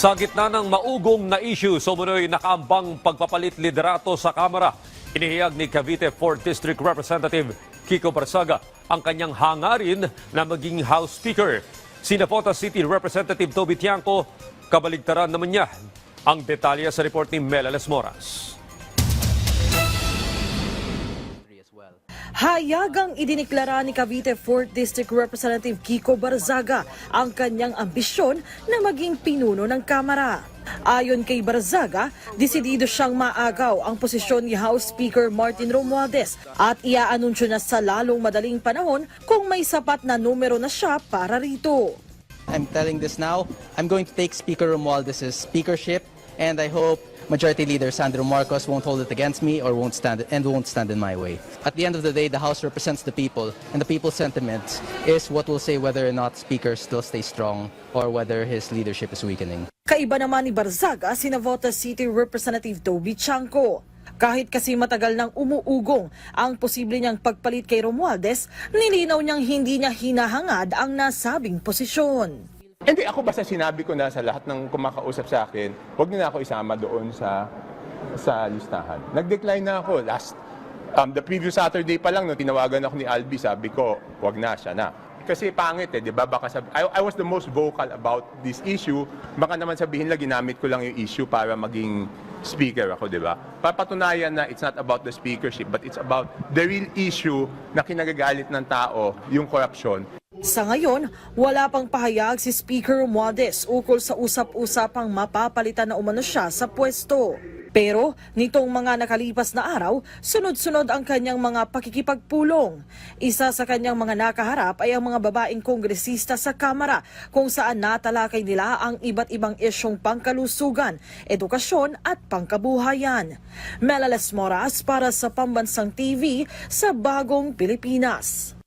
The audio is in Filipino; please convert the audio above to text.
Sa gitna ng maugong na issue, sumunoy nakaambang pagpapalit liderato sa Kamara. Inihiyag ni Cavite 4th District Representative Kiko Barsaga ang kanyang hangarin na maging House Speaker. Sinapota City Representative Toby Tiangco, kabaligtaran naman niya. Ang detalye sa report ni Melales Moras. Hayagang idiniklara ni Cavite 4th District Representative Kiko Barzaga ang kanyang ambisyon na maging pinuno ng Kamara. Ayon kay Barzaga, desidido siyang maagaw ang posisyon ni House Speaker Martin Romualdez at iaanunsyo na sa lalong madaling panahon kung may sapat na numero na siya para rito. I'm telling this now. I'm going to take Speaker Romualdez' speakership, and I hope Majority Leader Sandro Marcos won't hold it against me or won't stand and won't stand in my way. At the end of the day, the House represents the people, and the people's sentiment is what will say whether or not Speaker still stays strong or whether his leadership is weakening. Kaiba naman ni Barzaga, Sinavota City Representative Toby Chanco. Kahit kasi matagal nang umuugong ang posible niyang pagpalit kay Romualdez, nilinaw niyang hindi niya hinahangad ang nasabing posisyon. Hindi, ako basta sinabi ko na sa lahat ng kumakausap sa akin, huwag niyo ako isama doon sa sa listahan. Nag-decline na ako last um, the previous Saturday pa lang nung tinawagan ako ni Albi, sabi ko, wag na siya na. Kasi pangit eh, di ba? Baka sabi, I, I was the most vocal about this issue. Baka naman sabihin lang, ginamit ko lang yung issue para maging speaker ako, di ba? Papatunayan na it's not about the speakership, but it's about the real issue na kinagagalit ng tao, yung corruption. Sa ngayon, wala pang pahayag si Speaker Romualdez ukol sa usap-usapang mapapalitan na umano siya sa pwesto. Pero nitong mga nakalipas na araw, sunod-sunod ang kanyang mga pakikipagpulong. Isa sa kanyang mga nakaharap ay ang mga babaeng kongresista sa Kamara kung saan natalakay nila ang iba't ibang isyong pangkalusugan, edukasyon at pangkabuhayan. Melales Moras para sa Pambansang TV sa Bagong Pilipinas.